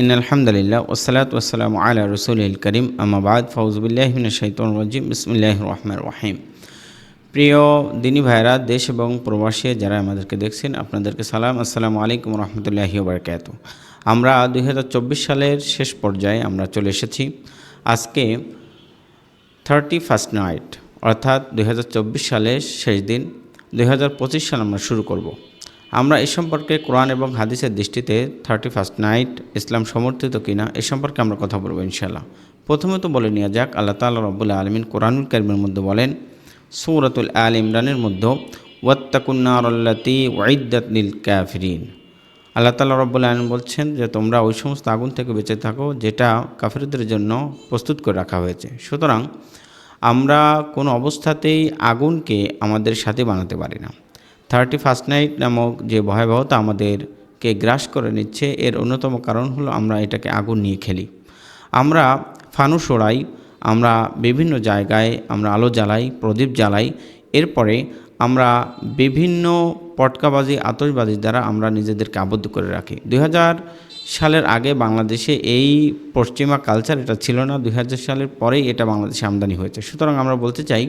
In আলহামদুলিল্লাহ ওসালাত ওসালাম আলা রসুল করিম আমাবাদ ফৌজবিল্লাহমিন শৈতন রাজিম বিসমিল্লাহ রহমান রহিম প্রিয় দিনী ভাইরা দেশ এবং প্রবাসী যারা আমাদেরকে দেখছেন, আপনাদেরকে সালাম। আসসালামু আলাইকুম রহমতুল্লাহি বারকাত আমরা দু হাজার চব্বিশ সালের শেষ পর্যায়ে আমরা চলে এসেছি। আজকে থার্টি ফার্স্ট নাইট অর্থাৎ দু হাজার চব্বিশ সালের শেষ দিন। দুই সাল আমরা শুরু করব। আমরা এ সম্পর্কে কোরআন এবং হাদিসের দৃষ্টিতে থার্টি ফার্স্ট নাইট ইসলাম সমর্থিত কিনা এ সম্পর্কে আমরা কথা বলব ইনশাল্লাহ প্রথমে তো বলে নেওয়া যাক, আল্লাহ তাল্লাহ রবুল্লা আলমিন কোরআনুল কারিমের মধ্যে বলেন, সৌরাতুল আল ইমরানের মধ্যে ওয়াত্তাকুন্নারল্লাতি ওয়াইদাতলিল ক্যাফরিন আল্লাহ তাল্লাহ রব্বুল আলম বলছেন যে, তোমরা ওই সমস্ত আগুন থেকে বেঁচে থাকো যেটা কাফিরদের জন্য প্রস্তুত করে রাখা হয়েছে। সুতরাং আমরা কোনো অবস্থাতেই আগুনকে আমাদের সাথে বানাতে পারি না। থার্টি ফার্স্ট নাইট নামক যে ভয়াবহতা আমাদেরকে গ্রাস করে নিচ্ছে, এর অন্যতম কারণ হলো আমরা এটাকে আগুন নিয়ে খেলি। আমরা ফানুস ওড়াই আমরা বিভিন্ন জায়গায় আমরা আলো জ্বালাই, প্রদীপ জ্বালাই, এরপরে আমরা বিভিন্ন পটকাবাজি আতসবাজির দ্বারা আমরা নিজেদেরকে আবদ্ধ করে রাখি। দু হাজার সালের আগে বাংলাদেশে এই পশ্চিমা কালচার এটা ছিল না, দুই হাজার সালের পরেই এটা বাংলাদেশে আমদানি হয়েছে। সুতরাং আমরা বলতে চাই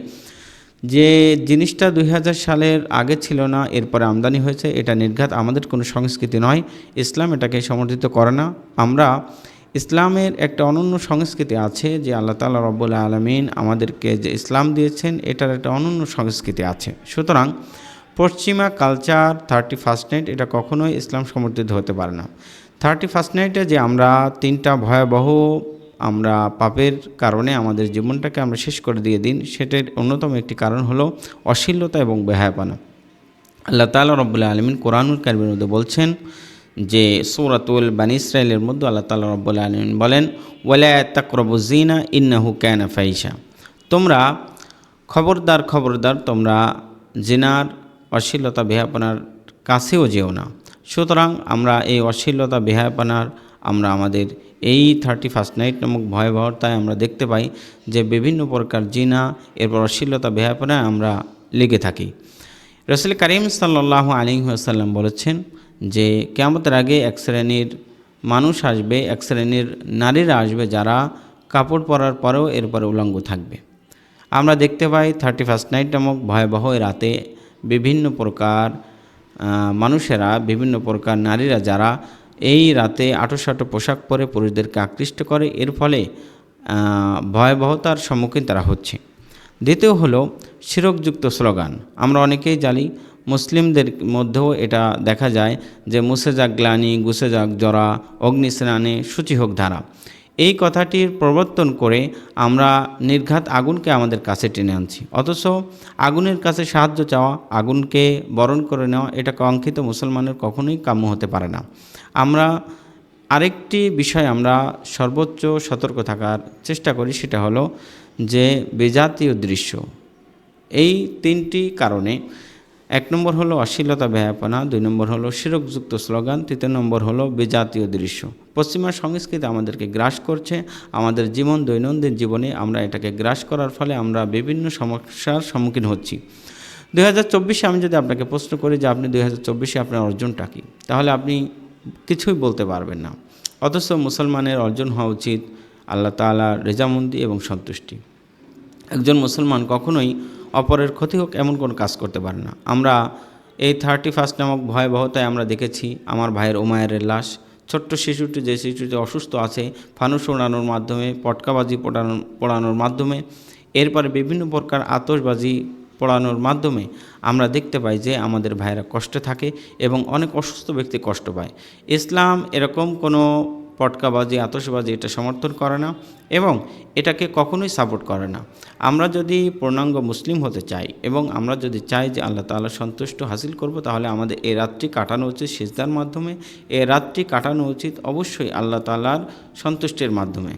যে জিনিসটা দুই হাজার সালের আগে ছিল না, এরপরে আমদানি হয়েছে, এটা নির্ঘাত, আমাদের কোনো সংস্কৃতি নয়। ইসলাম এটাকে সমর্থিত করে না। আমরা ইসলামের একটা অনন্য সংস্কৃতি আছে যে আল্লাহ তালা রব্বুল আলমিন আমাদেরকে যে ইসলাম দিয়েছেন, এটার একটা অনন্য সংস্কৃতি আছে। সুতরাং পশ্চিমা কালচার থার্টি ফার্স্ট নাইট এটা কখনোই ইসলাম সমর্থিত হতে পারে না। থার্টি ফার্স্ট নাইটে যে আমরা তিনটা ভয়াবহ আমরা পাপের কারণে আমাদের জীবনটাকে আমরা শেষ করে দিয়ে দিন। সেটার অন্যতম একটি কারণ হলো অশ্লীলতা এবং বেহায়াপানা। আল্লাহ তালা রব্বুল্লাহ আলমিন কোরআনুল কারিমের মধ্যে বলছেন যে, সৌরাতুল বানি ইসরায়েলের মধ্যে আল্লাহ তালা রব্বুল্লাহ আলমিন বলেন, ওয়ালা তাকরবুজিনা ইন্নাহু ক্যানা ফাইসা তোমরা খবরদার খবরদার, তোমরা জিনার অশ্লীলতা বেহাপনার কাছেও যেও না। সুতরাং আমরা এই অশ্লীলতা বেহাপনার আমরা আমাদের এই থার্টি ফার্স্ট নাইট নামক ভয়াবহতায় আমরা দেখতে পাই যে বিভিন্ন প্রকার জিনা, এরপর অশ্লীলতা বেহাপনায় আমরা লেগে থাকি। রসুল করিম সাল্লাহ আলী আসাল্লাম বলেছেন যে কেমতের আগে এক শ্রেণির মানুষ আসবে, এক শ্রেণির নারীরা আসবে যারা কাপড় পরার পরেও এরপরে উলঙ্গ থাকবে। আমরা দেখতে পাই থার্টি ফার্স্ট নাইট নামক ভয়াবহ রাতে বিভিন্ন প্রকার মানুষেরা, বিভিন্ন প্রকার নারীরা যারা এই রাতে আটো পোশাক পরে পুরুষদেরকে আকৃষ্ট করে। এর ফলে ভয়াবহতার সম্মুখীন তারা হচ্ছে। দ্বিতীয় হলো শিরকযুক্ত স্লোগান। আমরা অনেকেই জানি, মুসলিমদের মধ্যেও এটা দেখা যায় যে মুসে যাক গ্লানি, গুসে যাক জরা অগ্নিস্নানে সূচি হোক ধারা। এই কথাটির প্রবর্তন করে আমরা নির্ঘাত আগুনকে আমাদের কাছে টেনে আনছি। অথচ আগুনের কাছে সাহায্য চাওয়া, আগুনকে বরণ করে নেওয়া এটা কাঙ্ক্ষিত মুসলমানের কখনোই কাম্য হতে পারে না। আমরা আরেকটি বিষয় আমরা সর্বোচ্চ সতর্ক থাকার চেষ্টা করি, সেটা হলো যে বেজাতীয় দৃশ্য। এই তিনটি কারণে এক নম্বর হলো অশ্লীলতা ব্যাপনা, দুই নম্বর হলো শিরকযুক্ত স্লোগান, তৃতীয় নম্বর হলো বেজাতীয় দৃশ্য। পশ্চিমা সংস্কৃতি আমাদেরকে গ্রাস করছে, আমাদের জীবন, দৈনন্দিন জীবনে আমরা এটাকে গ্রাস করার ফলে আমরা বিভিন্ন সমস্যার সম্মুখীন হচ্ছি। দুই হাজার চব্বিশে আমি যদি আপনাকে প্রশ্ন করি যে আপনি দুই হাজার চব্বিশে আপনার অর্জনটা কী? তাহলে আপনি কিছুই বলতে পারবেন না। অথচ মুসলমানের অর্জন হওয়া উচিত আল্লাহ তালা রেজামন্দি এবং সন্তুষ্টি। একজন মুসলমান কখনোই অপরের ক্ষতি হোক, এমন কোনো কাজ করতে পারে না। আমরা এই থার্টি ফার্স্ট নামক ভয়াবহতায় আমরা দেখেছি, আমার ভাইয়ের ওমায়ের লাশ। ছোট্ট শিশুটি যে শিশুটি অসুস্থ আছে, ফানুস ওড়ানোর মাধ্যমে, পটকাবাজি পোড়ানোর পোড়ানোর মাধ্যমে, এরপরে বিভিন্ন প্রকার আতসবাজি পড়ানোর মাধ্যমে আমরা দেখতে পাই যে আমাদের ভাইয়েরা কষ্টে থাকে এবং অনেক অসুস্থ ব্যক্তি কষ্ট পায়। ইসলাম এরকম কোনো পটকাবাজি আতসবাজি এটা সমর্থন করে না এবং এটাকে কখনোই সাপোর্ট করে না। আমরা যদি পূর্ণাঙ্গ মুসলিম হতে চাই এবং আমরা যদি চাই যে আল্লাহ তালা সন্তুষ্ট হাসিল করব, তাহলে আমাদের এই রাত্রি কাটানো উচিত সিজদার মাধ্যমে। এ রাত্রি কাটানো উচিত অবশ্যই আল্লাহ তালার সন্তুষ্টির মাধ্যমে।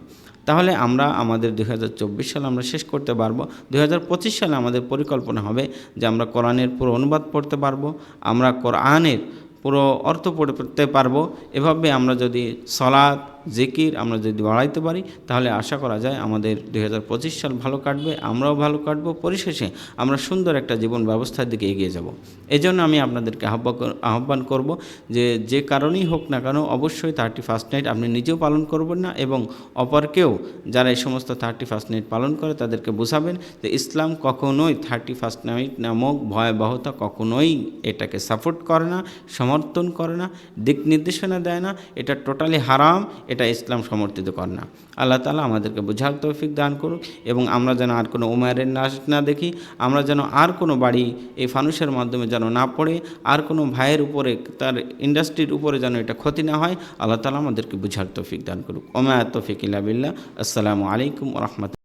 তাহলে আমরা আমাদের দু হাজার চব্বিশ সালে আমরা শেষ করতে পারব। দুই হাজার পঁচিশ সালে আমাদের পরিকল্পনা হবে যে আমরা কোরআনের পুরো অনুবাদ পড়তে পারব। আমরা কোরআনের পুরো অর্থ পড়তে পারব। এভাবে আমরা যদি সলাদ জিকির আমরা যদি বাড়াইতে পারি, তাহলে আশা করা যায় আমাদের দু হাজার পঁচিশ সাল ভালো কাটবে, আমরাও ভালো কাটবো, পরিশেষে আমরা সুন্দর একটা জীবন ব্যবস্থার দিকে এগিয়ে যাব। এই জন্য আমি আপনাদেরকে আহ্বান আহ্বান করব যে যে কারণেই হোক না কেন অবশ্যই থার্টি ফার্স্ট নাইট আপনি নিজেও পালন করবেন না এবং অপরকেও যারা এই সমস্ত থার্টি ফার্স্ট নাইট পালন করে তাদেরকে বোঝাবেন যে, ইসলাম কখনোই থার্টি ফার্স্ট নাইট নামক ভয়াবহতা কখনোই এটাকে সাপোর্ট করে না, সমর্থন করে না, দিক নির্দেশনা দেয় না, এটা টোটালি হারাম, এটা ইসলাম সমর্থিত কর না। আল্লাহ তালা আমাদেরকে বোঝার তৌফিক দান করুক এবং আমরা যেন আর কোনো উমায়ের নাচ না দেখি, আমরা যেন আর কোনো বাড়ি এই ফানুষের মাধ্যমে যেন না পড়ে, আর কোনো ভাইয়ের উপরে, তার ইন্ডাস্ট্রির উপরে যেন এটা ক্ষতি না হয়, আল্লাহ তালা আমাদেরকে বোঝার তৌফিক দান করুক। ওমায় তৌফিক ইলাবিল্লা আসসালামু আলাইকুম রহমত